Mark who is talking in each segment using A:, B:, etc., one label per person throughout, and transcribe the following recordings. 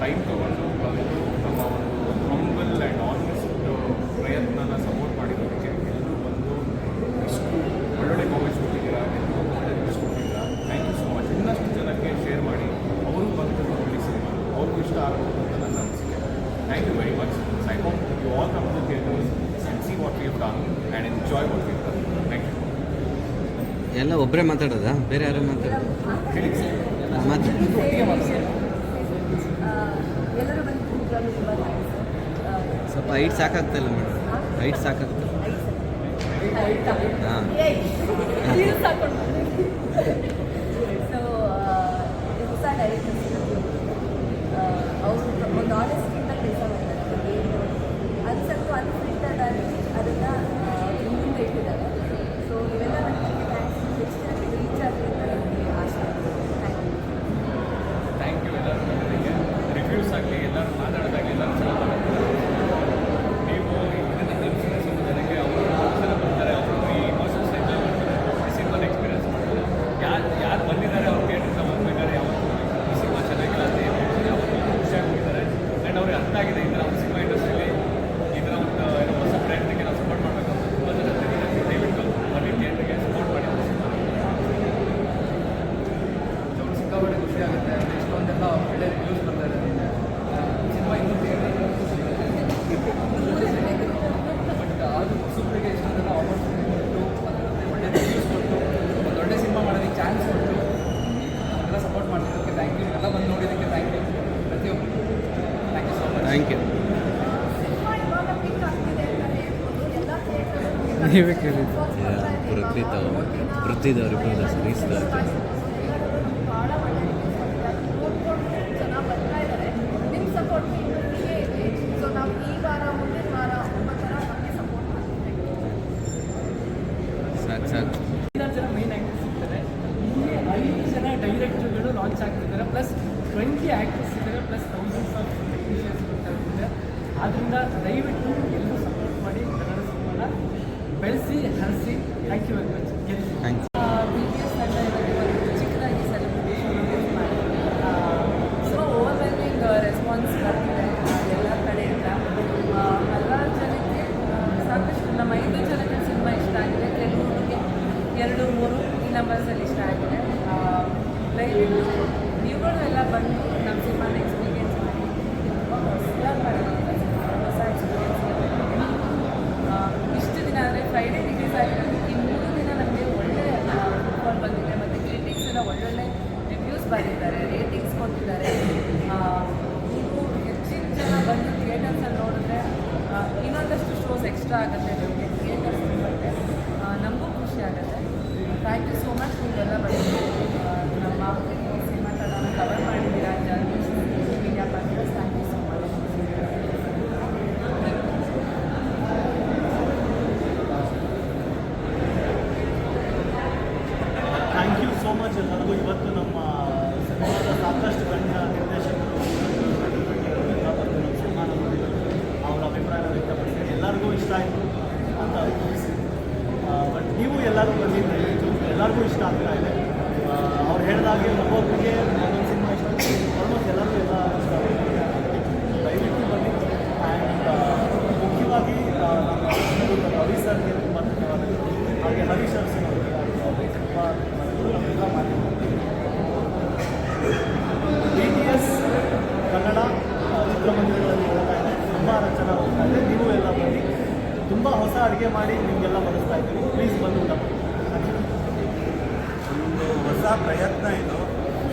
A: Time ತೊಗೊಂಡು ಬಂದು ನಮ್ಮ ಒಂದು ಹಂಬಲ್ ಆ್ಯಂಡ್ ಆನೆಸ್ಟ್ ಪ್ರಯತ್ನನ ಸಪೋರ್ಟ್ ಮಾಡಿರೋದಕ್ಕೆ ಎಲ್ಲರೂ ಬಂದು ಇಷ್ಟು ಒಳ್ಳೊಳ್ಳೆ ಕಾಮೆಂಟ್ಸ್ ಕೊಟ್ಟಿದ್ದೀರಾ ಎಲ್ಲರೂ ಒಳ್ಳೆ ಕೊಟ್ಟಿದ್ದೀರಾ ಥ್ಯಾಂಕ್ ಯು ಸೊ ಮಚ್ ಇನ್ನಷ್ಟು ಜನಕ್ಕೆ ಶೇರ್ ಮಾಡಿ ಅವರು ಬಂದು ನೋಡಿ ಸಿನಿಮಾ ಅವ್ರಿಗೂ ಇಷ್ಟ ಆಗ್ಬೋದು ಅಂತ ನನ್ನ ಅನಿಸಿಕೆ. Thank you very much I hope you all come to theatres and see what you done and enjoy what you done thank you
B: ಎಲ್ಲ ಒಬ್ಬರೇ ಮಾತಾಡೋದಾ? ಬೇರೆ ಯಾರು ಮಾತಾಡೋದು?
A: ಹೇಳಿ.
B: ಸ್ವಲ್ಪ ಹೈಟ್ ಸಾಕಾಗ್ತಿಲ್ಲ ಮೇಡಮ್? ಹೈಟ್ ಸಾಕಾಗ್ತದೆ ಹಾಂ
C: ಸೊ ಹೊಸ ಡೈರೆಕ್ಟರ್ಸ್ ಅವರು ಒಂದು ಆನೆಸ್ಟಿಂದ ಕೆಲಸ ಮಾಡ್ತಾರೆ ಏನು ಅದು ಸ್ವಲ್ಪ ಅನ್ಫಿಲ್ಟರ್ಡ್ ಆಗಿ ಅದನ್ನು ಮುಂದೆ ಇಟ್ಟಿದ್ದಾರೆ ಸೊ ಇವೆಲ್ಲ ನನಗೆ ಥ್ಯಾಂಕ್ಸ್ ಹೆಚ್ಚಿನ ರೀಚ್ ಆಗಲಿ ಅಂತ ನನಗೆ ಆಸೆ ಥ್ಯಾಂಕ್ ಯು
A: ಥ್ಯಾಂಕ್ ಯು ಎಲ್ಲರೂ ಬಂದಿದ್ದಕ್ಕೆ ರಿವ್ಯೂಸ್ ಆಗಲಿ ಎಲ್ಲರೂ ಮಾತಾಡೋದಾಗಲಿ ಎಲ್ಲರೂ ಚೆನ್ನಾಗಿ ಮಾತಾಡ್ತಾರೆ ನೀವು ಇದನ್ನು ತಲುಪಿಸಿದ ಸ್ವಲ್ಪ ಜನಕ್ಕೆ ಅವರು ಸಲ ಬರ್ತಾರೆ ಅವರು ಈ ಇಮೋಷನ್ಸ್ ಎಂಜಾಯ್ ಮಾಡ್ತಾರೆ ಈ ಸಿನಿಮಾನ ಎಕ್ಸ್ಪೀರಿಯನ್ಸ್ ಮಾಡ್ತಾರೆ ಯಾರು ಯಾರು ಬಂದಿದ್ದಾರೆ ಅವ್ರು ಥಿಯೇಟ್ರಿಂದ ಬಂದ್ಬೇಕಾದ್ರೆ ಯಾವತ್ತೂ ಈ ಸಿನಿಮಾ ಚೆನ್ನಾಗಿಲ್ಲ ಅಂತ ಏನು ಹೇಳ್ತಾರೆ ಯಾವತ್ತೂ ಖುಷಿಯಾಗಿ ಹೋಗಿದ್ದಾರೆ ಆ್ಯಂಡ್ ಅವ್ರಿಗೆ ಅರ್ಥ ಆಗಿದೆ ಈ ಥರ ಒಂದು ಸಿನಿಮಾ ಇಂಡಸ್ಟ್ರಿಯಲ್ಲಿ ಈ ಥರ ಒಂದು ಏನೋ ಹೊಸ ಪ್ರಯತ್ನಕ್ಕೆ ನಾವು ಸಪೋರ್ಟ್ ಮಾಡಬೇಕು ಅಂತ ತುಂಬ ಜನ ತಿಳಿದಿದೆ ದಯವಿಟ್ಟು ಬನ್ನಿ ಥಿಯೇಟ್ರಿಗೆ ಸಪೋರ್ಟ್ ಮಾಡಿ ಅಂತ ಸಿನಿಮಾ
D: ಅವ್ರು ಸಿಕ್ಕಾಪಟ್ಟೆ ಖುಷಿ ಆಗುತ್ತೆ ಇಷ್ಟೊಂದೆಲ್ಲ ಒಳ್ಳೆ ರಿವ್ಯೂಸ್ ಬರ್ತಾ ಇದೆ ಸಿನಿಮಾ ಇನ್ನೂ ಬಟ್ ಅದು ಹೊಸಬ್ರಿಗೆ ಇಷ್ಟೊಂದೆಲ್ಲ ಆಪರ್ಚುನಿಟಿ ಕೊಟ್ಟು ಅದರಲ್ಲಿ ಒಳ್ಳೆ ರಿವ್ಯೂಸ್ ಕೊಟ್ಟು ಒಂದು ಒಳ್ಳೆ ಸಿನಿಮಾ ಮಾಡೋದಕ್ಕೆ ಚಾನ್ಸ್ ಕೊಟ್ಟು ಎಲ್ಲ ಸಪೋರ್ಟ್ ಮಾಡ್ತಿದ್ದಕ್ಕೆ ಥ್ಯಾಂಕ್ ಯು ಎಲ್ಲ ಬಂದು ನೋಡಿದ್ದಕ್ಕೆ ಥ್ಯಾಂಕ್ ಯು ಪ್ರತಿಯೊಬ್ಬರು thank you so much
B: thank you
C: cinema ಇವಾಗ ಪಿಕ್ ಆಗ್ತಿದೆ ಅಂತಲೇ ಹೇಳ್ಬೋದು ಎಲ್ಲ ಥಿಯೇಟರ್
B: ನೀವೇ ಕೇಳಿದ್ದು ಪೃಥ್ವಿತ್ ಪೃಥ್ವಿದವ್ರಿಬ್ಬರು ಸರೀಸ್ದ
C: ಭಾಳ ಒಳ್ಳೆ ನೋಡ್ಕೊಂಡು ಜನ ಬರ್ತಾ ಇದ್ದಾರೆ ನಿಮ್ಮ ಸಪೋರ್ಟ್ ಹೀಗೆ ಇದೆ ಸೊ ನಾವು ಈ ವಾರ ಮುಂದಿನ ವಾರ ಒಂಬತ್ತರ ನಮಗೆ ಸಪೋರ್ಟ್ ಮಾಡ್ತೀವಿ
B: ಸಾಕು ಸಾಕು
E: ಐದಾರು ಜನ ಮೈನ್ ಆ್ಯಕ್ಟರ್ಸ್ ಇರ್ತಾರೆ. ಇಲ್ಲಿ ಐದು ಜನ ಡೈರೆಕ್ಟರ್ಗಳು ಲಾಂಚ್ ಆಗ್ತಿದ್ದಾರೆ ಪ್ಲಸ್ ಟ್ವೆಂಟಿ ಆ್ಯಕ್ಟರ್ಸ್ ಇದ್ದಾರೆ ಪ್ಲಸ್ ಥೌಸಂಡ್ಸ್ ಆಫ್ ಟೆಕ್ನಿಷಿಯನ್ಸ್ ಆದ್ದರಿಂದ ದಯವಿಟ್ಟು ಎಲ್ಲರೂ ಸಪೋರ್ಟ್ ಮಾಡಿ ಕನ್ನಡ ಸಿನಿಮಾನ ಬೆಳೆಸಿ ಹರಿಸಿ. ಥ್ಯಾಂಕ್ ಯು ವೆರಿ ಮಚ್ ಗೆಲ್ಲಿಸಿ
B: ಥ್ಯಾಂಕ್ಸ್
C: ಬಿ ಟಿ ಎಸ್ ತಂಡ ಇವಾಗ ಒಂದು ಚಿಕ್ಕದಾಗಿ ಸೆಲೆಬ್ರೇಷನ್ ಮಾಡಿ ಸೊ ಓವರ್ವೆಲ್ಮಿಂಗ್ ರೆಸ್ಪಾನ್ಸ್ ಎಲ್ಲ ಕಡೆಯಿಂದ ಆ, ಹಲವಾರು ಜನಕ್ಕೆ ಸಾಕಷ್ಟು ನಮ್ಮ ಐದು ಜನಕ್ಕೆ ಸಿನಿಮಾ ಇಷ್ಟ ಆಗಿದೆ. ಕೆಲವರಿಗೆ ಎರಡು ಮೂರು ಈ ನಂಬರ್ಸಲ್ಲಿ ಇಷ್ಟ ಆಗಿದೆ. ದಯವಿಟ್ಟು ನೀವುಗಳು ಎಲ್ಲ ಬಂದು ನಮ್ಮ ಸಿನಿಮಾ ಎಕ್ಸ್ಪೀರಿಯನ್ಸ್ ಮಾಡಿ ತುಂಬ ಹೊಸದಾಗಿ ಮಾಡಿರೋಂಥ ಸಿನಿಮಾ ಹೊಸ ಎಕ್ಸ್ಪೀರಿಯನ್ಸ್ ಇಷ್ಟು ದಿನ ಅಂದರೆ ಫ್ರೈಡೇ ರಿಲೀಸ್ ಆಗಿರೋದು ಈ ಮೂರು ದಿನ ನಮಗೆ ಒಳ್ಳೆ ಫುಟ್ಬಾಲ್ ಬಂದಿದೆ ಮತ್ತು ಕ್ರಿಟಿಕ್ಸ್ ಎಲ್ಲ ಒಳ್ಳೊಳ್ಳೆ ರಿವ್ಯೂಸ್ ಬರೆದಿದ್ದಾರೆ ರೇಟಿಂಗ್ಸ್ ಕೊಟ್ಟಿದ್ದಾರೆ ಆ, ನೀವು ಹೆಚ್ಚಿನ ಜನ ಬಂದು ಥಿಯೇಟರ್ಸಲ್ಲಿ ನೋಡಿದ್ರೆ ಆ, ಇನ್ನೊಂದಷ್ಟು ಎಕ್ಸ್ಟ್ರಾ ಆಗುತ್ತೆ ನಮಗೆ. ಥಿಯೇಟರ್ಸ್ ನಮಗೂ ಖುಷಿ ಆಗುತ್ತೆ. ಥ್ಯಾಂಕ್ ಯು ಸೋ ಮಚ್ ನೀವೆಲ್ಲ ಬಂದು ಆ, ನಮ್ಮ ಈ ಸಿನಿಮಾ ತಂಡನ ಕವರ್ ಮಾಡಿದ್ದೀರಾ journalist media persons thank you so much
F: thank you so much ಎಲ್ಲರಿಗೂ ಇವತ್ತು ನಮ್ಮ ಸಿನಿಮಾದ ಸಾಕಷ್ಟು ಗಣ್ಯ ನಿರ್ದೇಶಕರು ಬಂದು ನಮ್ಮ ಸಿನಿಮಾನ ನೋಡಿದರು ಅವರ ಅಭಿಪ್ರಾಯ ವ್ಯಕ್ತಪಡಿಸಿ ಎಲ್ಲರಿಗೂ ಇಷ್ಟ ಆಯಿತು ಅಂತ ಅನಿಸಿ ಬಟ್ ನೀವು ಎಲ್ಲರೂ ಬಂದಿದ್ದರೆ ಎಲ್ಲರಿಗೂ ಇಷ್ಟ ಆಗ್ತಾ ಇದೆ ಅವ್ರು ಹೇಳಿದಾಗೆ ಒಬ್ಬೊಬ್ಬರಿಗೆ ಒಂದೊಂದು ಸಿನಿಮಾ ಇಷ್ಟ ಆಗುತ್ತೆ ಆಲ್ಮೋಸ್ಟ್ ಎಲ್ಲರಿಗೂ ಎಲ್ಲ ಇಷ್ಟ ಆಗುತ್ತೆ ದಯವಿಟ್ಟು ಬನ್ನಿ ಆ್ಯಂಡ್ ಮುಖ್ಯವಾಗಿ ಆ, ನಮ್ಮ ಸ್ನೇಹಿತ ರವಿ ಸರ್ಗೆ ತುಂಬ ಧನ್ಯವಾದಗಳು ಹಾಗೆ ಹರೀಶ್ ಅರ್ಸಿನ್ ಅವರಿಗೆ ಅವರಿಗೆ ತುಂಬ ಎಲ್ಲ ಮಾಧ್ಯಮದಲ್ಲಿ ಬಿ ಟಿ ಎಸ್ ಕನ್ನಡ ಆ, ಚಿತ್ರಮಂದಿರಗಳಲ್ಲಿ ಹೋಗ್ತಾ ಇದೆ ತುಂಬ ಚೆನ್ನಾಗಿ ಹೋಗ್ತಾ ಇದೆ ನೀವು ಎಲ್ಲ ಬನ್ನಿ ತುಂಬ ಹೊಸ ಅಡುಗೆ ಮಾಡಿ ನಿಮಗೆಲ್ಲ ಬಳಸ್ತಾ ಇದ್ದೀವಿ ಪ್ಲೀಸ್ ಬಂದು ಊಟ
G: ಒಂದು ಹೊಸ ಪ್ರಯತ್ನ ಇದು.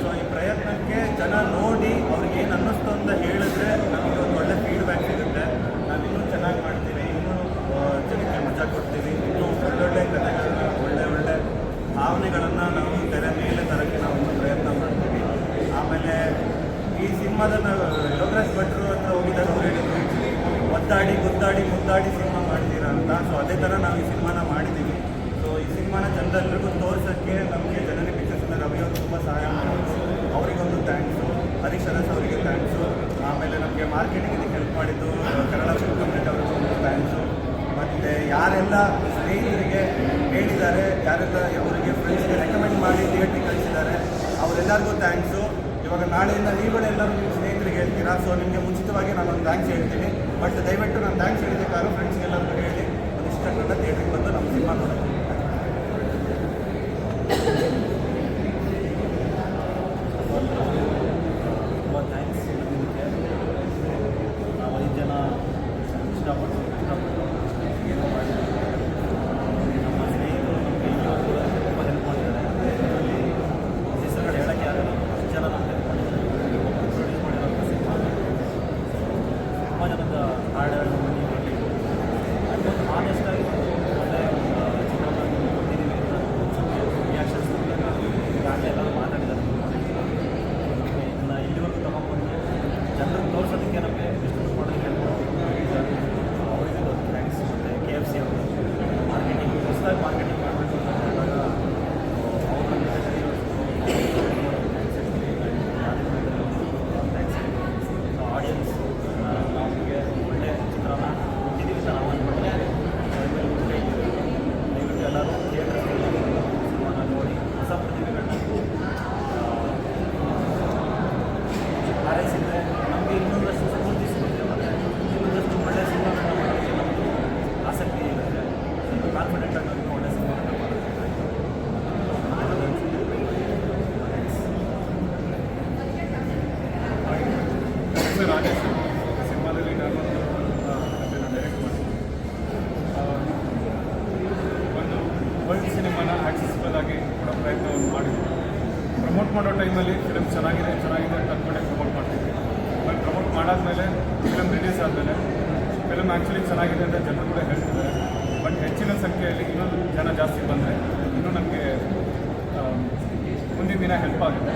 G: ಸೊ ಈ ಪ್ರಯತ್ನಕ್ಕೆ ಜನ ನೋಡಿ ಅವ್ರಿಗೆ ಏನು ಅನ್ನಿಸ್ತು ಅಂತ ಹೇಳಿದ್ರೆ ನಮಗೆ ಒಂದು ಒಳ್ಳೆ ಫೀಡ್ಬ್ಯಾಕ್ ಸಿಗುತ್ತೆ. ನಾವು ಇನ್ನೂ ಚೆನ್ನಾಗಿ ಮಾಡ್ತೀವಿ. ಇನ್ನೂ ಜನಕ್ಕೆ ಮಜಾ ಕೊಡ್ತೀವಿ. ಇನ್ನೂ ಒಳ್ಳೊಳ್ಳೆ ಕಥೆಗಳನ್ನ, ಒಳ್ಳೆ ಒಳ್ಳೆ ಭಾವನೆಗಳನ್ನು ನಾವು ತೆರೆ ಮೇಲೆ ತರೋಕ್ಕೆ ನಾವು ಪ್ರಯತ್ನ ಮಾಡ್ತೀವಿ. ಆಮೇಲೆ ಈ ಸಿನಿಮಾದ, ನಾವು ಯೋಗರಾಜ್ ಭಟ್ರು ಹತ್ರ ಹೋಗಿದ್ದಾರೆ ಅವ್ರು ಹೇಳಿದ್ರು. ಒದ್ದಾಡಿ, ಗುದ್ದಾಡಿ, ಮುದ್ದಾಡಿ ಅಂತ ಸೊ ಅದೇ ಥರ ನಾವು ಈ ಸಿನಿಮಾನ ಮಾಡಿದ್ದೀವಿ ಸೊ ಈ ಸಿನಿಮಾನ ಜನರೆಲ್ಲರಿಗೂ ತೋರಿಸೋಕ್ಕೆ ನಮಗೆ ಜನನಿ ಪಿಕ್ಚರ್ಸಿಂದ ರವಿ ಅವರು ತುಂಬ ಸಹಾಯ ಮಾಡಿದ್ರು. ಅವರಿಗೊಂದು ಥ್ಯಾಂಕ್ಸು ಹರೀಶ್ ಅರಸ್ ಅವರಿಗೆ ಥ್ಯಾಂಕ್ಸು ಆಮೇಲೆ ನಮಗೆ ಮಾರ್ಕೆಟಿಂಗ್ ಇದಕ್ಕೆ ಹೆಲ್ಪ್ ಮಾಡಿದ್ದು ಕನ್ನಡ ಫಿಲ್ಮ್ ಕಂಪ್ಲೀಟ್ ಅವರಿಗೆ ಒಂದು ಥ್ಯಾಂಕ್ಸು ಮತ್ತು ಯಾರೆಲ್ಲ ಸ್ನೇಹಿತರಿಗೆ ಹೇಳಿದ್ದಾರೆ, ಯಾರೆಲ್ಲ ಅವರಿಗೆ ಫ್ರೆಂಡ್ಸ್ಗೆ ರೆಕಮೆಂಡ್ ಮಾಡಿ ಥಿಯೇಟ್ರಿಗೆ ಕಳಿಸಿದ್ದಾರೆ, ಅವರೆಲ್ಲರಿಗೂ ಥ್ಯಾಂಕ್ಸು ಇವಾಗ ನಾಳೆಯಿಂದ ನೀವುಗಳೆಲ್ಲರೂ ನಿಮ್ಮ ಸ್ನೇಹಿತರಿಗೆ ಹೇಳ್ತೀರಾ?
H: ಸೊ ನಿಮಗೆ ಮುಚಿತವಾಗಿ ನಾನು ಒಂದು ಥ್ಯಾಂಕ್ಸ್ ಹೇಳ್ತೀನಿ. ಬಟ್ ದಯವಿಟ್ಟು ನಾನು ಥ್ಯಾಂಕ್ಸ್ ಹೇಳಿದ್ದೆ ಕಾರು ಫ್ರೆಂಡ್ಸ್ಗೆಲ್ಲರಿಗೂ ಮಾಡಿರೋದ್ರಿಂದ ಥಿಯೇಟ್ರಿಗೆ ಬಂದು ನಮ್ಮ ಸಿನಿಮಾ
I: another. Yeah. ಮೊಬೈಲ್ ಸಿನಿಮಾನ ಆಕ್ಸೆಸಿಬಲ್ ಆಗಿ ಕೂಡ ಪ್ರಯತ್ನವನ್ನು ಮಾಡಿದ್ವಿ ಪ್ರಮೋಟ್ ಮಾಡೋ ಟೈಮಲ್ಲಿ ಫಿಲಮ್ ಚೆನ್ನಾಗಿದೆ ಚೆನ್ನಾಗಿದೆ ಅಂತ ಅಂದ್ಕೊಂಡೆ ಪ್ರಮೋಟ್ ಮಾಡ್ತಿದ್ವಿ. ಬಟ್ ಪ್ರಮೋಟ್ ಮಾಡಾದ್ಮೇಲೆ ಫಿಲಮ್ ರಿಲೀಸ್ ಆದಮೇಲೆ ಫಿಲಮ್ ಆ್ಯಕ್ಚುಲಿ ಚೆನ್ನಾಗಿದೆ ಅಂತ ಜನರು ಕೂಡ ಹೇಳ್ತಿದ್ದಾರೆ. ಬಟ್ ಹೆಚ್ಚಿನ ಸಂಖ್ಯೆಯಲ್ಲಿ ಇನ್ನೊಂದು ಜನ ಜಾಸ್ತಿ ಬಂದರೆ ಇನ್ನೂ ನಮಗೆ ಮುಂದಿನ ದಿನ ಹೆಲ್ಪ್ ಆಗುತ್ತೆ.